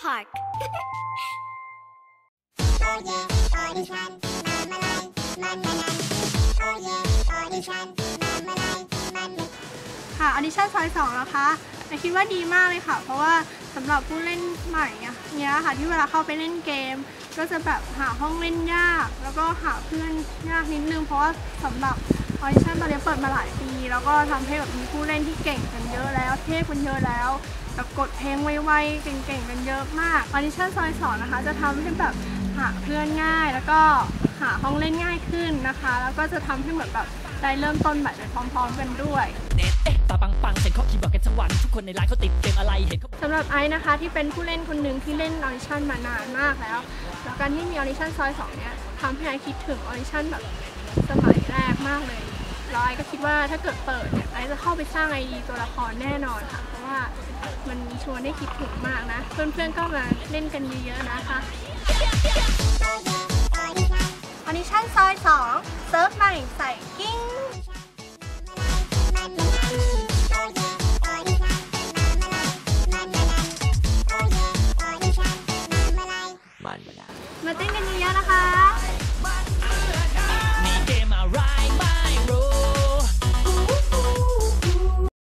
Park ค่ะออดิชั่นซอยสองนะคะแต่คิดว่าดีมากเลยค่ะ เพราะว่าสำหรับผู้เล่นใหม่อะเนี้ยค่ะ ที่เวลาเข้าไปเล่นเกม ก็จะแบบหาห้องเล่นยาก แล้วก็หาเพื่อนยากนิดนึง เพราะว่าสำหรับออดิชั่นตอนนี้เปิดมาหลายปี แล้วก็ทำให้แบบมีผู้เล่นที่เก่งกันเยอะแล้วเทพกันเยอะแล้วแบบกดเพลงไวๆเก่งๆกันเยอะมากออดิชั่นซอยสองนะคะ จะทำให้แบบหาเพื่อนง่าย แล้วก็หาห้องเล่นง่ายขึ้นนะคะ แล้วก็จะทำให้เหมือนแบบได้เริ่มต้นใหม่ไปพร้อมๆกันด้วยเน็ตเอ๊ะปาปังปังเสียงเขาคีย์บอร์ดกันทั้งวันทุกคนในร้านเขาติดเกมอะไรเห็นเขาสำหรับไอซ์นะคะที่เป็นผู้เล่นคนหนึ่งที่เล่นออดิชั่นมานานมากแล้วแล้วการที่มีออดิชั่นซอยสองเนี่ยทำให้ไอซ์คิดถึงออดิชั่นแบบสมัยแรกมากเลย แล้วไอก็คิดว่าถ้าเกิดเปิดเนี่ยไอจะเข้าไปสร้างไอดีตัวละครแน่นอนค่ะ เพราะว่ามันชวนได้คิดถึงมากนะ เพื่อนๆก็มาเล่นกันเยอะๆนะคะออดิชั่นซอยสองเซิร์ฟใหม่ใส่กิ้งมันมาเต้นกันเยอะๆนะคะ